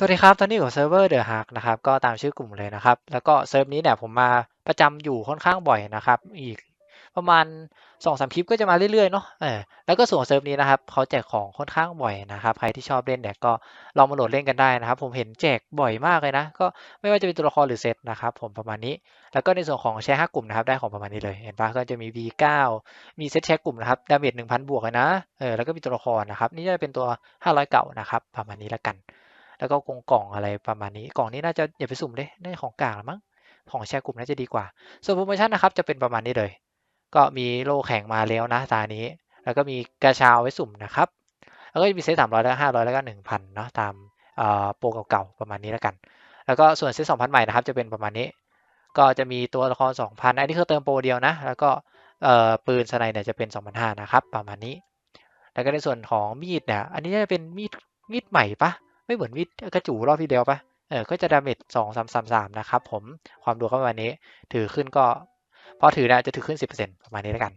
สวัสดีครับ ตอนนี้อยู่เซิร์ฟเวอร์เดอะฮักนะครับ ก็ตามชื่อกลุ่มเลยนะครับ แล้วก็เซิร์ฟนี้เนี่ยผมมาประจำอยู่ค่อนข้างบ่อยนะครับ อีกประมาณสองสามคลิปก็จะมาเรื่อยๆเนาะ เออ แล้วก็ส่วนเซิร์ฟนี้นะครับเขาแจกของค่อนข้างบ่อยนะครับ ใครที่ชอบเล่นเนี่ยก็ลองมาโหลดเล่นกันได้นะครับ ผมเห็นแจกบ่อยมากเลยนะ ก็ไม่ว่าจะเป็นตัวละครหรือเซตนะครับ ผมประมาณนี้ แล้วก็ในส่วนของแชร์ห้ากลุ่มนะครับ ได้ของประมาณนี้เลย เห็นปะก็จะมี V9 มีเซตแชร์กลุ่มนะครับ ดาเมจหนึ่งพันบวกเลยนะ เออ แล้วก็มีตัวละครนะครับ นี่จะเป็นตัวห้าร้อยเก่านะครับ ประมาณนี้แล้วกัน แล้วก็กงกล่องอะไรประมาณนี้ กล่องนี้น่าจะอย่าไปสุ่มเลยน่าจะของกลางละมั้ง ของแชร์กลุ่มน่าจะดีกว่า ส่วนโปรโมชั่นนะครับจะเป็นประมาณนี้เลย ก็มีโลแข่งมาแล้วนะตานี้ แล้วก็มีกระชาเอาไว้สุ่มนะครับ แล้วก็มีเซตสามร้อยแล้วห้าร้อยแล้วก็หนึ่งพันเนาะตามโปรเก่าๆประมาณนี้แล้วกัน แล้วก็ส่วนเซตสองพันใหม่นะครับจะเป็นประมาณนี้ ก็จะมีตัวละครสองพันอันนี้คือเติมโปรเดียวนะ แล้วก็ปืนสไนเนี่ยจะเป็นสองพันห้านะครับประมาณนี้ แล้วก็ในส่วนของมีดเนี่ย อันนี้จะเป็นมีดมีดใหม่ปะ ไม่เหมือนมีดกระจูรอบที่เดียวปะเออก็จะดาเมจสองสามสามสามนะครับผมความดูเข้ามาวันนี้ ถือขึ้นก็พอถือเนี่ยจะถือขึ้นสิบเปอร์เซ็นต์ประมาณนี้แล้วกัน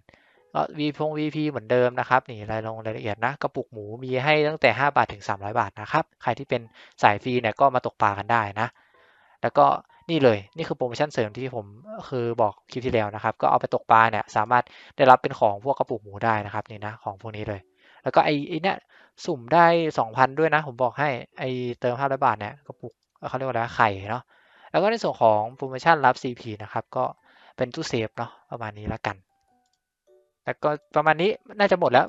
ก็วีพง VP เหมือนเดิมนะครับนี่รายลงรายละเอียดนะกระปุกหมูมีให้ตั้งแต่ 5 บาทถึง 300 บาทนะครับใครที่เป็นสายฟรีเนี่ยก็มาตกปลากันได้นะ แล้วก็นี่เลยนี่คือโปรโมชั่นเสริมที่ผมคือบอกคลิปที่แล้วนะครับ ก็เอาไปตกปลาเนี่ยสามารถได้รับเป็นของพวกกระปุกหมูได้นะครับนี่นะของพวกนี้เลย แล้วก็ไอ้ไอ้เนี่ย สุ่มได้สองพันด้วยนะ ผมบอกให้ไอ้เติมห้าร้อยบาทเนี่ยกระปุกเขาเรียกว่าอะไรนะไข่เนาะแล้วก็ในส่วนของโปรโมชั่นรับ CP นะครับ ก็เป็นตู้เซฟเนาะประมาณนี้แล้วกัน แล้วก็ประมาณนี้น่าจะหมดแล้ว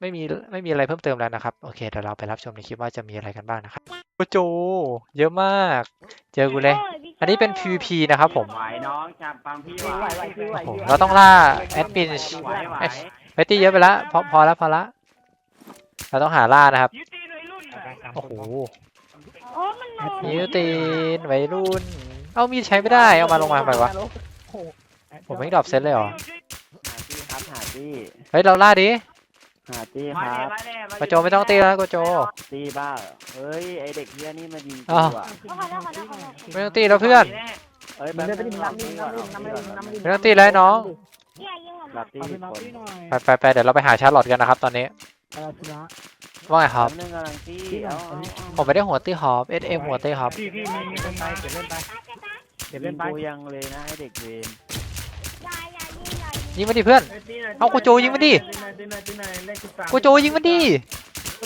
ไม่มีไม่มีอะไรเพิ่มเติมแล้วนะครับ โอเคเดี๋ยวเราไปรับชมในคลิปว่าจะมีอะไรกันบ้างนะครับโอ้โจ เยอะมาก เจอกูเลย อันนี้เป็น PVP นะครับผมไหวน้องจับฟังพี่ไหวไหวไหวไหวโอ้โหเราต้องล่าแอดมินไหวไหวเฟตตี้เยอะไปละพอพอแล้วพอละ เราต้องหาล่านะครับ ยูตีวัยรุ่นโอ้โหโอ้มันโหนิวตีนวัยรุ่น เอามีดใช้ไม่ได้ เอามาลงมาทำไมวะ ผมไม่ดรอปเซตเลยเหรอ หาตี้ครับหาตี้เฮ้ยเราล่าดิหาตี้คมารับแน่มาแน่โกโจไม่ต้องตีแล้วโกโจตี้บ้าเฮ้ยไอเด็กเฮียนี่มายิงอ้าวกูอะขอโทษขอโทษขอโทษไม่ต้องตีแล้วเพื่อน เอ้ยมันแป๊บเดินไปนึดิงน้ำดินน้ำดินน้ำดินน้ำดินไม่ต้องตีแล้วน้อง เนี่ยยิงผมรับตี้เอาผิพี่ดน้องคนพี่หน่อยไปไปไปเดี๋ยวเราไปหาชาร์ลอตกันนะครับตอนนี้ อะไรชนะว่าไงคแป๊รับบนึงกำลังตี้เอ้าเอาเอาผมไม่ได้หัวตีฮอปเอสเอ็มหัวตีฮอปพี่พี่มีมีคนไปเก็บเล่นไปเก็บยิเล่นงไปกูยังเลยนะไอเด็กเวรอย่าอย่ายิงอย่ายิงยิงมันดิเพื่อน เอากูโจยิงมันดิโกโจยิงมันดิ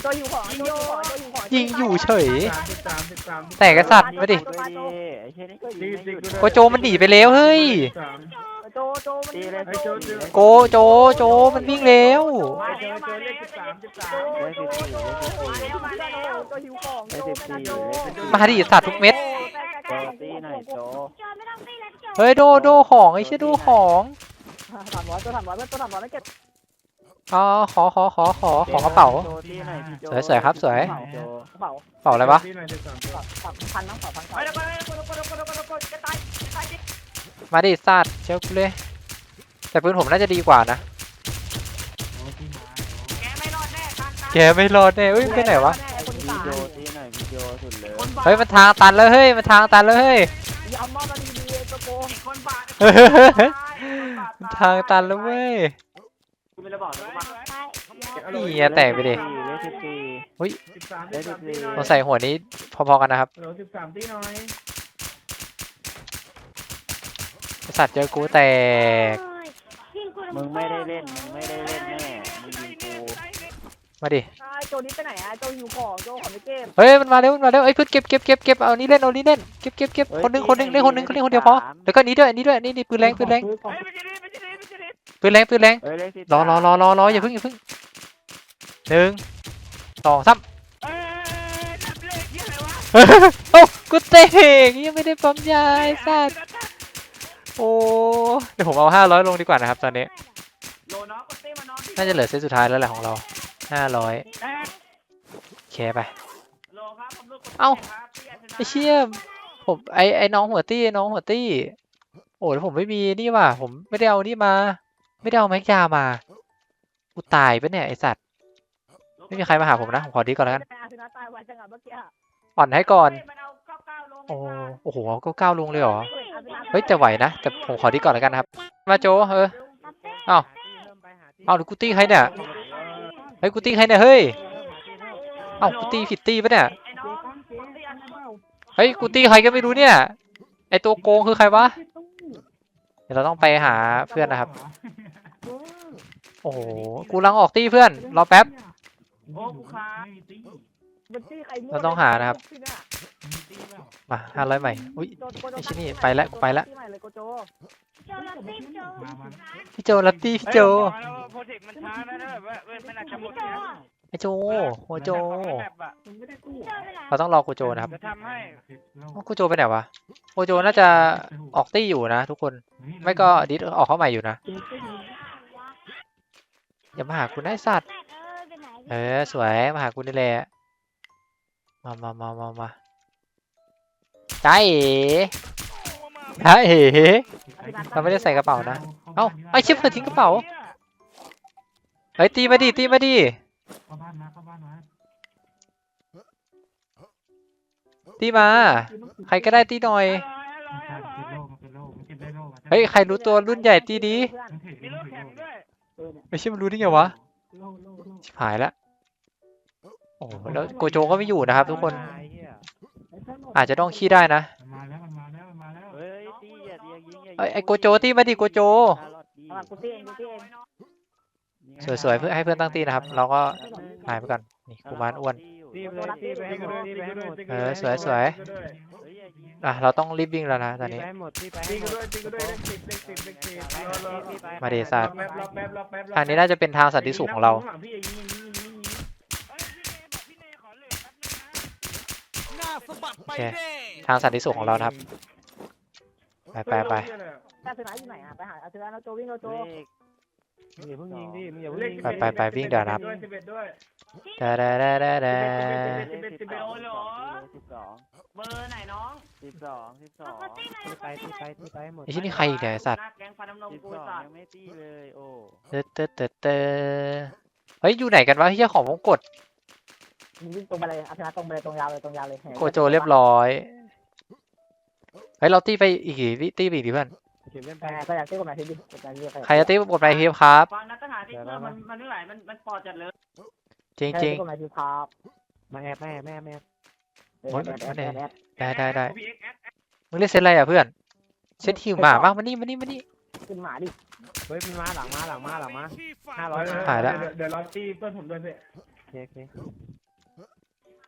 โจอยู่ของโจอยู่ของโจอยู่ของยิงอยู่เฉยสิบสามสิบสามแต่กระสัตว์มาดิด้วยดิ ไอ้เช่นนี้ก็ยิงไม่หยุดโกโจมันหนีไปแล้วเฮ้ย โจโจมันตีเลยโจตีเลยโกโจโจมันวิ่งแล้วมาแล้วมาแล้วสิบสามสิบสามได้สิบสี่ได้สิบสี่มาแล้วโจหิวของโจมันโจมาดิสัตว์ทุกเม็ดโจตีหน่อยโจโจไม่ต้องตีแล้วโจเฮ้ยโดโดของไอ้เชี่ยโดของสามร้อยโจสามร้อยโจสามร้อยไม่เก็บอ๋อขอขอขอขอของกระเป๋าโจตีหน่อยพี่โจสวยๆครับสวยโจกระเป๋ากระเป๋าอะไรวะพี่หน่อยสิบสามสามพันน้องสามพันไปแล้วไปแล้วกดกดกดกดกดจะตา ยจะตายดิมาดิสัตว์เชื่อกูเลย แต่ปืนผมน่าจะดีกว่านะ แกไม่รอดแน่การตายแกไม่รอดแน่เอ้ยไปไหนวะคนพี่สามโจตีหน่อยพี่โจสุดเลยคนบาเฮ้ยมันทางตันแล้วเฮ้ยมันทางตันแล้วเฮ้ยเอามอมาดีดีโจโกคนบาดมันทางตันแล้วเว้ย กูไม่ได้บอกนะมานี่อะแตกไปดิ เลขสิบสี่สิบสามเลขสิบสี่สงสัยหัวนี้พอๆกันนะครับเหลือสิบสามที่หน่อยไอ้ สัตว์เจอกูแตก มึงไม่ได้เล่น มึงไม่ได้เล่นแน่มึงยิงกูมาดิโจนี้ไปไหนอะโจหิวของโจขอไม่เก็บเฮ้ยมันมาเร็วมันมาเร็วไอ้ยเพื่อนเก็บเก็บเก็บเก็บเอานี่เล่นเอานี่เล่นเก็บเก็บเก็บคนหนึงคนหนึงเล่นคนหนึงคนหนึงคนเดียวพอแล้วก็นี้ด้วยอันนี้ด้วยนี่นี่ปืนแรงปืนแรงเฮ้ยไม่ใช่ดิไม่ใช่ดิไม่ใช่ดิปืนแรงปืนแรงเอ้ยเลขสิบรอรอรอรอรออย่าเพิ่งอย่าเพิ่งหนึ่งสองสามเอ้ยนับเลขยี่อะไรวะโอ้กูเตะยังไม่ได้ปั๊มยาไอ้สัตว์ โอ้เดี๋ยวผมเอาห้าร้อยลงดีกว่านะครับตอนนี้ โลน้องกดเต้มาน้องน่าจะเหลือเซตสุดท้ายแล้วแหละของเราห้าร้อยเคไป โลครับผมลูกเอ้าไอ้เชี่ยผมไอไอน้องหัวตี้ไอ้น้องหัวตี้ โอ้แล้วผมไม่มีนี่ว่ะผมไม่ได้เอานี่มา ไม่ได้เอาแม็กยามากูตายปะเนี่ยไอสัตว์ไม่มีใครมาหาผมนะผมขอดีก่อนแล้วกันอาชนะตายไวจังอะเมื่อกี้อ่อนให้ก่อนมันเอาเก้าเก้าลงโอ้โอ้โหก็ก้าวลงเลยเหรอ เฮ้ยจะไหวนะแต่ผมขอดีก่อนแล้วกันนะครับ มาโจเออเอ้าเอ้าหรือกูตี้ใครเนี่ยเฮ้ยกูตี้ใครเนี่ยเฮ้ยเอ้ากูตีผิดตีปะเนี่ยไอ้น้องกดเต้อันนึงเฮ้ยกูตีใครก็ไม่รู้เนี่ยไอตัวโกงคือใครวะเดี๋ยวเราต้องไปหาเพื่อนนะครับ โอ้โหกูกำลังออกตีเพื่อนรอแป๊บโอ้กูค้าเป็นที่ใครมั่วเราต้องหานะครับที่เนี่ย มาห้าร้อยใหม่ อุ้ย ไอ้ชิ้นนี้ไปแล้วกูไปแล้วที่ใหม่เลยโจพี่โจลัตตี้พี่โจ โปรเจกต์มันช้านะถ้าแบบว่าเว้ยมันอาจจะหมดนะไอโจโอโจ แบบอะเราต้องรอกูโจนะครับจะทำให้กูโจไปไหนวะกูโจน่าจะออกตี้อยู่นะทุกคน ไม่ก็ดิสออกเข้าใหม่อยู่นะ อย่ามาหากูนะไอ้สัตว์เออสวยมาหากูนี่แหละ มามามามามา จ้าเอ๋จ้าเอ๋เราไม่ได้ใส่กระเป๋านะ เอ้าไอชิบเธอทิ้งกระเป๋า เฮ้ยตีมาดิตีมาดิตีมา ใครก็ได้ตีหน่อย เฮ้ยใครรู้ตัวรุ่นใหญ่ตีดี ไม่ใช่มันรู้ได้ไงวะชิบหายแล้วโอ้แล้วโกโจก็ไม่อยู่นะครับทุกคน อาจจะต้องขี้ได้นะ มันมาแล้วมันมาแล้วมันมาแล้วเฮ้ยตีอย่าตีอย่ายิงอย่ายิงเอ้ยไอโกโจตีมาดิโกโจ ชาลอตดีเอาล่ะกูตีเองกูตีเองสวยๆเพื่อให้เพื่อนตั้งตีนะครับ เราก็หายไปก่อนนี่กูมารอ้วนตีไปเลยตีไปให้หมดตีไปให้หมดเออสวยสวย เฮ้ยอย่ายิงอะเราต้องรีบวิ่งแล้วนะตอนนี้ตีไปให้หมดตีไปตีให้หมกูดด้วยตีกูด้วยเลขสิบเลขสิบเลขสิบรอรอตีไปมาเดซัรดอแป๊บรอแป๊บรอแป๊บรอทางนี้น่าจะเป็นทางสันติสุขของเรา ข้หลังพี่อย่ายิงอย่ายิงอย่ายิงอย่ายิง โอเคทางสันติสุขของเรานะครับ ไปไปไปแต่สนามอยู่ไหนอะไปหาอาเซนแล้วโจวิ่งโจโจเลขอย่าเพิ่งยิงดิมึงอย่าเพิ่งเลขยิงไปไปไปวิ่งเดี๋ยวนะครับด้วยสิบเอ็ดด้วยดาดาดาดาดาเลขสิบสองสิบสองเบอร์ไหนน้องสิบสองสิบสองตีไปตีไปตีไปให้หมดไอ้ที่นี่ใครอีกเนี่ยไอ้สัตว์หน้าแก๊งฟันน้ำนมสิบกูสองสัตยัว์งไม่ตีเลยโอ้เตอเตอเตอเตอเฮ้ยอยู่ไหนกันวะเฮียของผมกด มึงวิ่งตรงไปเลยอาเซนตรงไปเลยตรงยาวเลยตรงยาวเลยโกโจเรียบร้อยเฮ้ยเราตีไปอีกกี่ตีไปอีกดิเพื่อนเก็บเล่นไปแต่ก็อยากตีกฎหมายที่ดีกฎหมายที่ดีใครจะตีกดไปเฮียครับฟังนักทหารที่เพื่อนมันมันไม่ไหวมันมันปอดจัดเลยจริงจริงกฎหมายที่ครับมาแอบแม่แม่แม่ได้ได้ได้มึงเล่นเซตอะไรอะเพื่อนเซตหิวหมามากมานี่มานี่มานี่ขึ้นหมาดิเฮ้ยมันมาหลังมาหลังมาหลังมาห้าร้อยหายแล้วเดี๋ยวรอตีเพื่อนผมด้วยพี่โอเคโอเค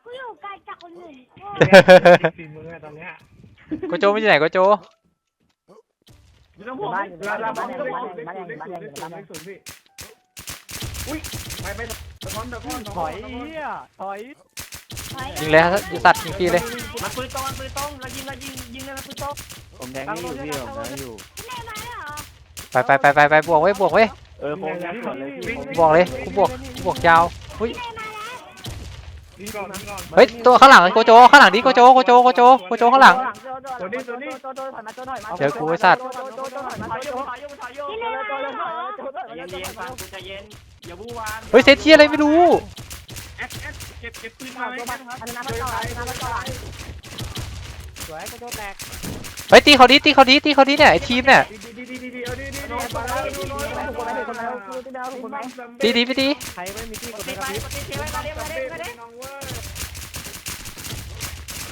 กูอยู่ไกลจากคนอื่นโคตรสี่มือตอนเนี้ยโกโจไม่อยู่ไหนโกโจอยู่ตรงผมบ้านอยู่ลาลาบ้านบ้านอยู่เลขบ้านศูนย์เลขบ้านศูนย์เลขบ้านศูนย์เลขศูนย์เลขศูนย์พี่อุ้ยไปไปตะคอนตะคอนถอยเฮียถอยยิงเลยฮะสัตว์ยิงฟรีเลยมันปืนตรงมันปืนตรงเรายิงเรายิงยิงเลยมันปืนตรงผมแดงไม่อยู่พี่ผมแดงไม่อยู่ไปไปไปไปไปบวกไว้ยบวกไว้ยเออผมยังหมดเลยพี่บวกเลยกูบวกกูบวกยาวอุ้ย ยิงก่อนยิงก่อนเฮ้ยตัวข้างหลังโกโจข้างหลังดิโกโจโกโจโกโจโกโจข้างหลังโจโจโจโจโจถอยมาโจหน่อยมาเดี๋ยวกูไอ้สัตว์โจโจโจถอยมาถอยโจโยโจถอยโยถอยโยโจโจโจโจโจเย็นเย็นฟังกูใจเย็นอย่าบู้วานเฮ้ยเซตที่อะไรไม่รู้แอคแอคเก็บเก็บปืนมามาโจไว้มานะครับอันนั้นมาต่ออันนั้นมาต่อสวยกระโดดแตกเฮ้ยตีเขาดิตีเขาดิตีเขาดิเนี่ยไอทีมเนี่ย ดีดีดีดีดีเอาดีดีดีถูกคนไหมถูกคนไหมถูกคนไหมถูกคนไหมถูกคนไหมตีดีไปตีใครไม่มีที่กดตีนะคไปรับพี่ตีเทไว้มาเร็วมาเร็วมาเร็วน้องเว้ย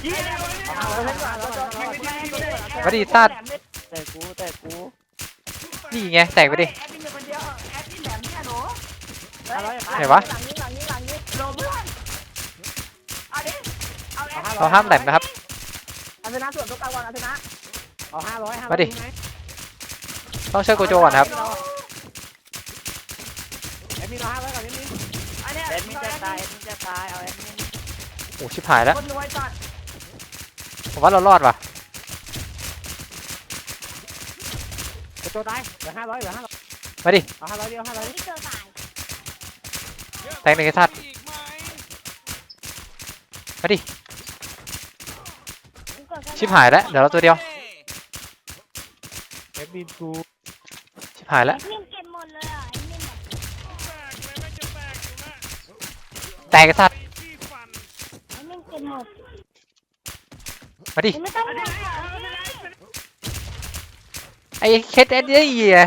ยิงเลยมาดิสัตว์แต่กูแต่กูนี่ไงแตกไปดิแอดมินอยู่คนเดียวแอดมินแหลมเนี่ยหนูไหนวะหลังนี้หลังนี้หลังนี้โลเพื่อนเอาดิเอาแอดเราห้ามแหลมนะครับอันนั้นส่วนตัวกลางวันอันนั้นเอาห้าร้อยห้ามาดิ ต้องช่วยโกโจก่อนครับแอดมินเอาห้าร้อยก่อนนิดนึงอันเนี้ยแอดมินจะตายแอดมินจะตายเอาแอดมินโอ้ชิบหายแล้วคนรวยจัดผมว่าเรารอดว่ะกระโดดตายเหลือห้าร้อยเหลือห้าร้อยมาดิเอาห้าร้อยเดียวห้าร้อยที่เจอตายแตกหนึ่งไอ้สัตว์มาดิชิบหายแล้วเดี๋ยวเราตัวเดียวแอดมินกู ชิบหายแล้วนิ่งเก็บหมดเลยอะไอ้นิ่งแบบแตกไอ้สัตว์ไอ้นิ่งเก็บหมดมาดิมึงไม่ต้องห่วงไอ้เคสเอ็ดเหี้ย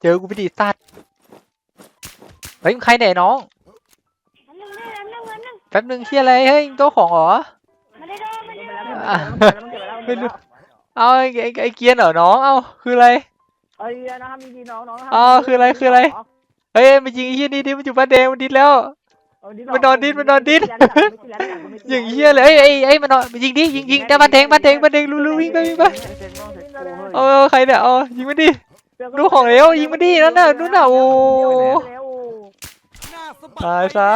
เจอกูไปดิสัตว์เฮ้ยมึงใครเนี่ยน้องอันนึงนี่อันนึงอันนึงแป๊บนึงเฮียอะไรเฮ้ยมึงตัวของเหรอ มาได้มันเก็บแล้วมันเก็บแล้วมันเก็บแล้วเอาไอ้ไอ้ไอ้เกียนเหรอน้อง เอาคืออะไร เอ้ยนะครับมีดีน้องน้องนะครับอ๋อคืออะไรคืออะไร เฮ้ยมันยิงไอ้เฮียนี่ดิมันอยู่บ้านแดงมันดิดแล้วเออมันนอนดิ้นมันนอนดิ้นไม่กินแล้วไม่กินแล้วไม่กินแล้วอย่างเฮียเลยเอ้ยเอ้ยเอ้ยมันนอนยิงดิยิงยิงแต่บ้านแดงบ้านแดงบ้านแดงรู้รู้วิ่งไปวิ่งไปเซ็นบ้างเซ็นกูเฮ้ยเออใครเนี่ยเออยิงมันดิ ดูของเร็วยิงมันดินั่นน่ะนู่นน่ะโอ้ ตายซะ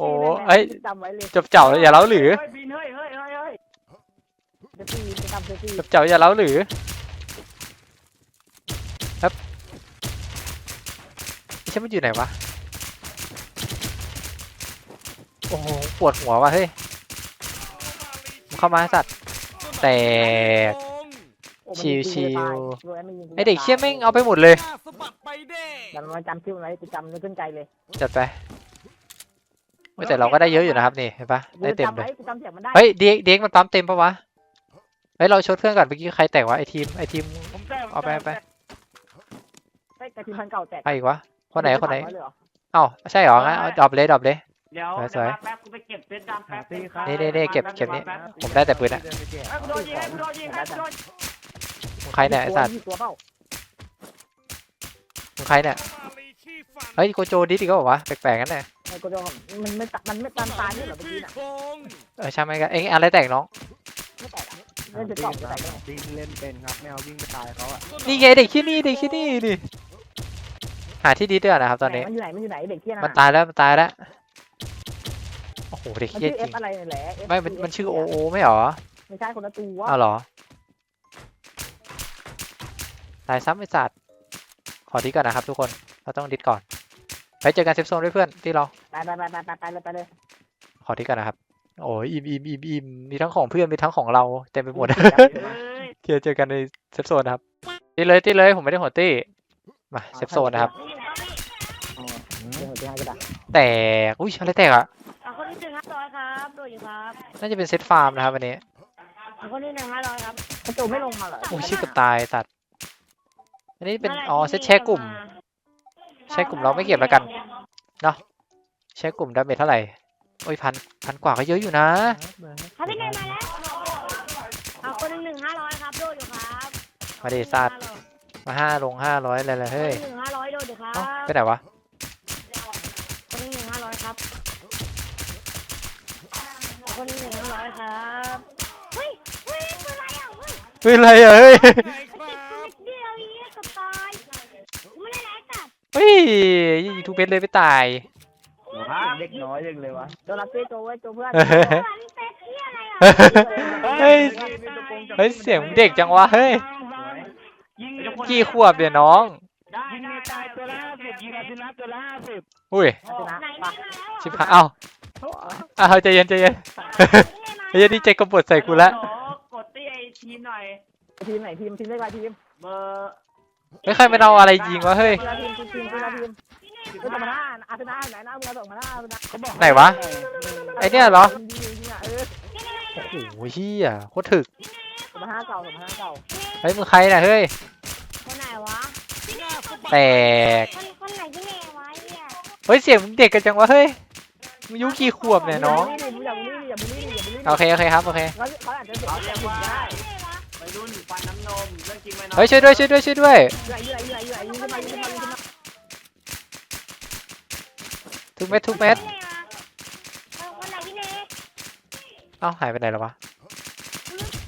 โอ้เอ้ย จำไว้เลยจบเจ้าอย่าเล้าหรือเฮ้ยบินเฮ้ยเฮ้ยเฮ้ยเฮ้ยเซฟตี้จำเซฟตี้จบเจ้าอย่าเล้าหรือครับ ไอ้ฉันมันอยู่ไหนวะ โอ้โหปวดหัวว่ะเฮ้ยมึงเข้ามาให้สัตว์ แตกโอ้มันชิวยิงชิวกูจะตายโดนแอดมินยิงกูไอเด็กเชี่ยจะตาแม่งเอาไปหมดเลยแต่มันจำชื่อมันไว้กูจำนึกขึ้นใจเลย จัดไปโอ้ยแต่เราก็ได้เยอะอยู่นะครับนี่เห็นปะได้เต็มกูจำเลยไว้กูจำเสียงมันได้เฮ้ยเด็กเด็กมันปั๊มเต็มปะวะ เฮ้ยเราชดเพื่อนก่อนเมื่อกี้ใครแตกวะไอทีมไอทีมผมแต้มเอาไปเอาไปไอ้กระทิงพันเก่าแตกใครอีกวะ คนไหนคนไหนม่ด้เลยเรอเอ้าใช่เหรองั้นเอาดรอปเลยดรอปเลย เดี๋ยวสวยๆเดี๋ยวมาแป๊บกูไปเก็บเซตดำแป๊บนี่นี่นี่เก็บเก็บนี่ผมได้แต่ปืนอะเดินไปแจกเอ้ยกูโดนยิงให้กูโดนยิงให้กูโดนมึงใครเนี่ยไอสัตว์มีตัวเปล่ามึงใครเนี่ยเฮ้ยโกโจดิสอีกแล้วเหรอวะแปลกๆงั้นแหละไอ้กูโดนมันไม่ตมันไม่ตันตายนี่เหรอเมื่อกี้น่ะเออใช่ไหมกันเอ็งอะไรแตกน้องไม่แตกอะเล่นจะกรอบไม่แตกได้ไงวิ่งเล่นเป็นครับไม่เอาวิ่งไปตายเขาอะนี่ไงเด็กที่นี่เด็กที่นี่ดิ หาที่ดีด้วยนะครับตอนนี้ มันอยู่ไหนมันอยู่ไหนเด็กเที่ยนมันตายแล้วมันตายแล้ว โอ้โหเด็กมันเฮียชื่อจเอริฟงอะไรเนี่ยแหละ F ไม่มันมันชื่อโอโอไม่เหรอไม่ใช่คนละตัวอ้าวเหรอ ตายซ้ำไอสัตว์ขอดิสก่อนนะครับทุกคน เราต้องดิสก่อนไปเจอกันเซฟโซนด้วยเพื่อนที่เรา ไปไปไปไปไปไปเลยไปเลยขอดิสก่อนนะครับ โอ้ยอิ่มอิ่มอิ่มอิ่มมีทั้งของเพื่อนมีทั้งของเราเต็มไปหมดเฮ้ยเจอเจอกันในเซฟโซนนะครับตีเลยตีเลยผมไม่ได้หัวตีมาเซฟโซนนะครับ แตก อุ้ยอะไรแตกอะเอาคนที่หนึ่งห้าร้อยครับโดดอยู่ครับน่าจะเป็นเซตฟาร์มนะครับวันนี้เอาคนที่หนึ่งห้าร้อยครับกระโจไม่ลงมาเหรอโอ้ยชื่อกับตายสัตว์อันนี้เป็น อ๋อ เซตแชร์กลุ่ม แชร์กลุ่มเราไม่เก็บแล้วกัน แชร์กลุ่มดาเมจเท่าไหร่ โอ้ยพันพันกว่าก็เยอะอยู่นะ ครับพี่หนึ่งมาแล้วเอาคนที่หนึ่งห้าร้อยครับโดดอยู่ครับมาดิสัตว์ มาห้าลงห้าร้อยอะไรเลยคเฮ้นยที่หนึ่งห้าร้อยโดดอยู่ครับเอ้าไปไหนวะ คนที่หนึ่งห้าร้อยครับเอาคนที่หนึ่งห้าร้อย ครับเฮ้ยเฮ้ยเป็นไรอะเฮ้ยเฮ้ยอะไรอะเฮ้ยติดกูนิดเดียวอีกกับตายกูไม่ได้ไล่ตัดเฮ้ยยิงทุกเม็ดเลยไม่ตายเล็กน้อยยังเลยวะโดนรับเจ้โจไว้โจเพื่อนเฮ้ยหลังเตะที่อะไรอะเฮ้ยเฮ้ยเสียงเด็กจังวะเฮ้ยยิงกี่ขวบเนี่ยน้องได้ยิงได้ในตายตัวละห้าสิบยิงอาทิตย์ละตัวละห้าสิบอุ้ยชนะไหนปะนี่มาแล้วชิบหายเอ้าอ้าวใจเย็นใจเย็น ใจเย็นดีใจกบฏใส่กูละโอ้โหกดตีไอทีมหน่อย ทีมไหนทีมทีมเล็กไรทีมเบอร์เฮ้ยใครมันเอาอะไรยิงวะเฮ้ย ทีละทีมทีมทีมทีละทีมก็จะมาหน้าอาร์เซนอลไหนหน้ามึงเอาส่งมาหน้ามึงนะเขาบอกไหนวะ ไอเนี่ยเหรอยิงยิงยิงอะเออโอ้โหเฮียโคตรถึกส่งมาห้าเก่าส่งมาห้าเก่าเฮ้ยมึงใครน่ะเฮ้ย คนไหนวะแตก คนคนไหนที่เนวะเนี่ยเฮ้ยเสียงมึงเด็กกันจังวะเฮ้ยมึงอายุกี่ขวบเนี่ยน้องอย่าบูลลี่อย่าบูลลี่อย่าบูลลี่ โอเคโอเคครับโอเคเขาเขาอาจจะเสียเสียผิดได้วัยรุ่นฟันน้ำนมเรื่องจริงไหมน้องเฮ้ยช่วยด้วยช่วยด้วยช่วยด้วยยืดยืดยืดยืดยืดขึ้นมายืดขึ้นมายืดขึ้นมาทุกเม็ดทุกเม็ดคนไหนที่เนเอ้าหายไปไหนแล้ววะ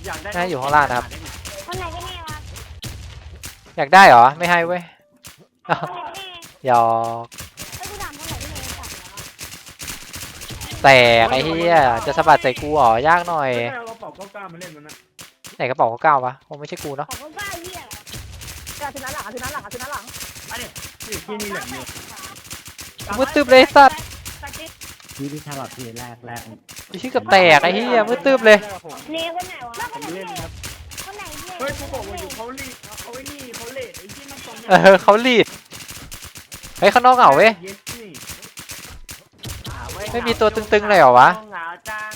อยากได้น่าอยู่ข้างล่างนะครับ คนไหนที่เนวะอยากได้เหรอไม่ให้เว้ยอ้าวคนไหนที่เนหยอกไอ้กูถามคนไหนที่เนสัตว์ แตกไอ้เหี้ยจะสะบัดใส่กูเหรอยากหน่อย ไม่เอากระเป๋าเก้าเก้ามาเล่นมันนะไหนกระเป๋าเก้าวะคงไม่ใช่กูเนาะ ของคนบ้าเหี้ยอาร์เซนอลหลังอาร์เซนอลหลังอาร์เซนอลหลังนี่ที่นี่แหละเนี่ยมืดตึบเลยสัตว์ที่ที่ฉบับที่แรกแรกไอ้ชื่อกับแตกไอ้เหี้ยมืดตึบเลยเนคนไหนวะคนไหนเล่นครับคนไหนที่เนเฮ้ยกูบอกว่าอยู่เขาลีเขาไอ้นี่เขาเลดไอ้ที่มันตรงเออเขาลีดเฮ้ยข้างนอกเหงาเว้ยเยสนี่ ไม่มีตัวตึงๆเลยเหรอวะ เหงาจัง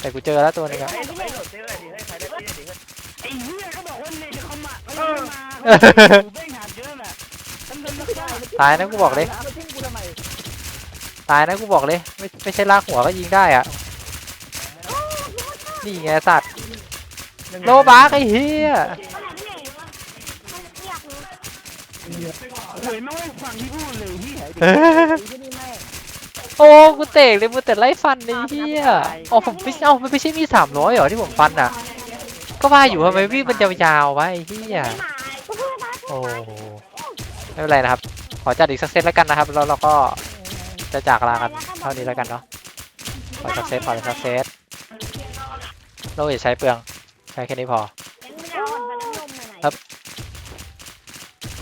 แต่กูเจอแล้วตัวหนึงอะ ให้ให้หลบได้เลยดิเฮ้ยใครได้ตีดิเฮ้ยไอ้เหี้ยก็บอกว่าเล่นเขามาเขาเออมากูเบ้งหาเยอะแหละฉันเดินไม่ได้ตายนะกูบอกเลย มาทิ้งกูทำไมตายนะกูบอกเลยไม่ไม่ใช่ลากหัวก็ยิงได้อะนี่ไงสัตว์โลบาร์กไอ้เหี้ยเฮ้ยไม่งฟังที่พูดเลยเฮียเอ้ยที่นี่แม่ โอ้กูเตะเลยมึงแต่ไล่ฟันไอ้เหี้ยอ๋อผมไม่เอ้ามันไม่ใช่มีสามร้อยเหรอที่ผมฟันอะ ก็ว่าอยู่ทำไมวิ่งมันยาวๆวะไอ้เหี้ยโอ้โหไม่เป็นไรนะครับ ขอจัดอีกสักเซตแล้วกันนะครับแล้วเราก็จะจากลากันเท่านี้แล้วกันเนาะขอสักเซตขอสักเซตโลอย่าใช้เปลืองใช้แค่นี้พอครับ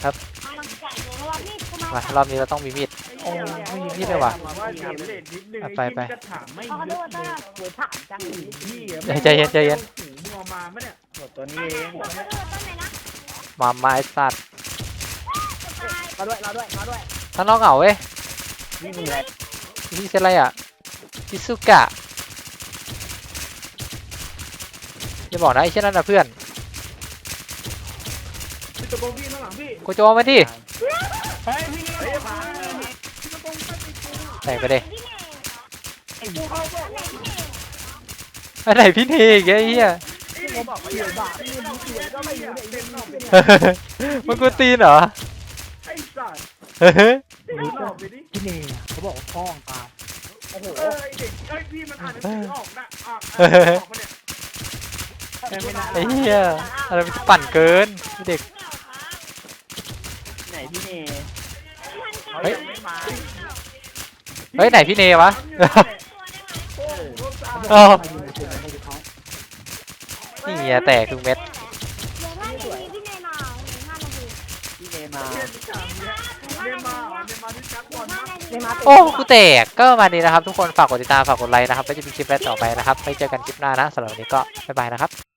ครับมารอบนี้เราต้องมีมีด โอ้ไม่มีมีดเลยว่ะมาว่าเกมเลดนิดนึงเอาไอ้ไปเหี้ยไปนี่ก็ถามไม่ขอเยโทอะษเลนะยปวดถามจังพี่ใจเย็นใจเย็นหูมัวมาปะเนี่ยหมดตัวนี้เองมาไม้สัตว์มาด้วยมาด้วยมาด้วยถ้าน้องเหงาเว้ยนี่มึงอะไรนี่เซตอะไรอะพิสุกะอย่าบอกนะไอ้เช่นนั้นนะเพื่อนพี่ตะโกนพี่ข้างหลังพี่กูโจมาดิเฮ้ยพี่ ดกูไหนไปดิไปไหนพี่เนกไอ้เหี้ยผมบอกว่าอยู่บ้าพี่มึงเสียก็ไม่รู้เนี่ยเต็มหนอกมึงกูตีนเหรอไอ้สัตว์เฮ้ยเต็มหนอกไปดิพี่เนยเขาบอกว่าพ้องตาโอ้โหเออไอ้เด็กเอ้ยพี่มันอ่านหนังสือออกนะอะอ่านหนังสือออกมาเนี่ยไม่น่าไอ้เหี้ยอะไรมันปั่นเกินไอ้เด็กไหนพี่เนเฮ้ยไม่มา เฮ้ยไหนพี่เนวะโอ้โหรถตาอ้าวมาอยู่ในกลุ่มในเขานี่ไงแตกทุกเม็ดพี่เนมาเรียนวิชาเนี่ยเรียนมาเหรอเรียนมาที่ชักก่อนนะในมาโอ้กูแตกก็ประมาณนี้นะครับ ทุกคนฝากกดติดตามฝากกดไลค์นะครับไว้จะมีคลิปแรกต่อไปนะครับไว้เจอกันคลิปหน้านะสำหรับวันนี้ก็บ๊ายบายนะครับ